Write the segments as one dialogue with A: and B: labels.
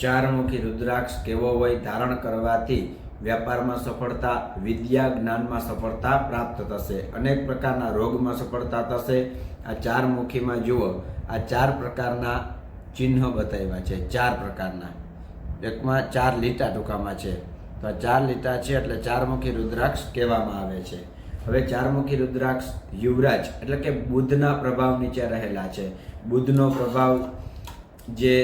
A: ચારમુખી રુદ્રાક્ષ કેવો હોય ધારણ કરવાથી વ્યાપારમાં સફળતા, વિદ્યા જ્ઞાનમાં સફળતા પ્રાપ્ત થશે. અનેક પ્રકારના રોગમાં સફળતા થશે. આ ચારમુખીમાં જુઓ, આ ચાર પ્રકારના ચિહ્ન બતાવ્યા છે. ચાર પ્રકારના. એકમાં ચાર લીટા ટૂંકામાં છે. તો આ ચાર લીટા છે એટલે ચારમુખી રુદ્રાક્ષ કહેવામાં આવે છે. હવે ચારમુખી રુદ્રાક્ષ યુવરાજ, એટલે કે બુદ્ધના પ્રભાવ નીચે રહેલા છે. બુદ્ધનો પ્રભાવ જે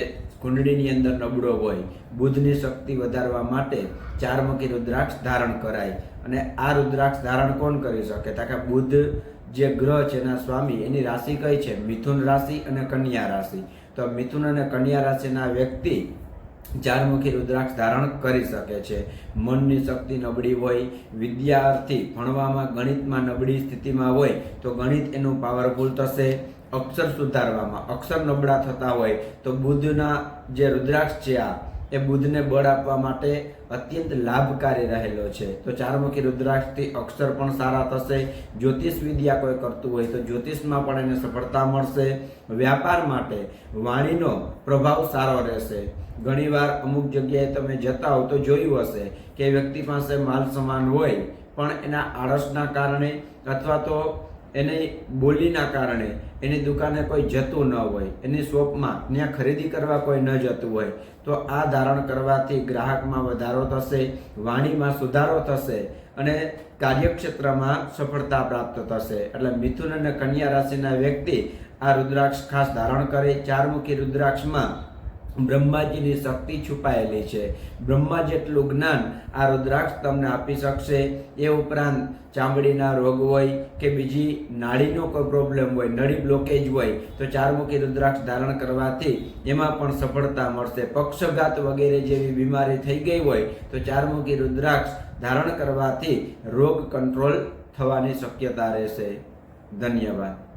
A: કુંડળીની અંદર નબળો હોય, બુદ્ધની શક્તિ વધારવા માટે ચારમુખી રુદ્રાક્ષ ધારણ કરાય. અને આ રુદ્રાક્ષ ધારણ કોણ કરી શકે? તો કે બુદ્ધ જે ગ્રહ છે એના સ્વામી, એની રાશિ કઈ છે? મિથુન રાશિ અને કન્યા રાશિ. તો મિથુન અને કન્યા રાશિના વ્યક્તિ ચારમુખી રુદ્રાક્ષ ધારણ કરી શકે છે. મનની શક્તિ નબળી હોય, વિદ્યાર્થી ભણવામાં, ગણિતમાં નબળી સ્થિતિમાં હોય, તો ગણિત એનું પાવરફુલ થશે. અક્ષર સુધારવામાં, અક્ષર નબળા થતા હોય, તો બુદ્ધના જે રુદ્રાક્ષ છે આ એ બુદ્ધને બળ આપવા માટે અત્યંત લાભકારી રહેલો છે. તો ચારમુખી રુદ્રાક્ષથી અક્ષર પણ સારા થશે. જ્યોતિષ વિદ્યા કોઈ કરતું હોય તો જ્યોતિષમાં પણ એને સફળતા મળશે. વ્યાપાર માટે વાણીનો પ્રભાવ સારો રહેશે. ઘણીવાર અમુક જગ્યાએ તમે જતા હો તો જોયું હશે કે વ્યક્તિ પાસે માલ સમાન હોય, પણ એના આળસના કારણે અથવા તો એની બોલીના કારણે એની દુકાને કોઈ જતું ન હોય, એની શોપમાં ત્યાં ખરીદી કરવા કોઈ ન જતું હોય, તો આ ધારણ કરવાથી ગ્રાહકમાં વધારો થશે, વાણીમાં સુધારો થશે અને કાર્યક્ષેત્રમાં સફળતા પ્રાપ્ત થશે. એટલે મિથુન અને કન્યા રાશિના વ્યક્તિ આ રુદ્રાક્ષ ખાસ ધારણ કરે, ચારમુખી રુદ્રાક્ષમાં બ્રહ્માજીની શક્તિ છુપાયેલી છે. બ્રહ્મા જેટલું જ્ઞાન આ રુદ્રાક્ષ તમને આપી શકશે. એ ઉપરાંત ચામડીના રોગ હોય કે બીજી નાળીનો કોઈ પ્રોબ્લેમ હોય, નળી બ્લોકેજ હોય, તો ચારમુખી રુદ્રાક્ષ ધારણ કરવાથી એમાં પણ સફળતા મળશે. પક્ષઘાત વગેરે જેવી બીમારી થઈ ગઈ હોય, તો ચારમુખી રુદ્રાક્ષ ધારણ કરવાથી રોગ કંટ્રોલ થવાની શક્યતા રહેશે. ધન્યવાદ.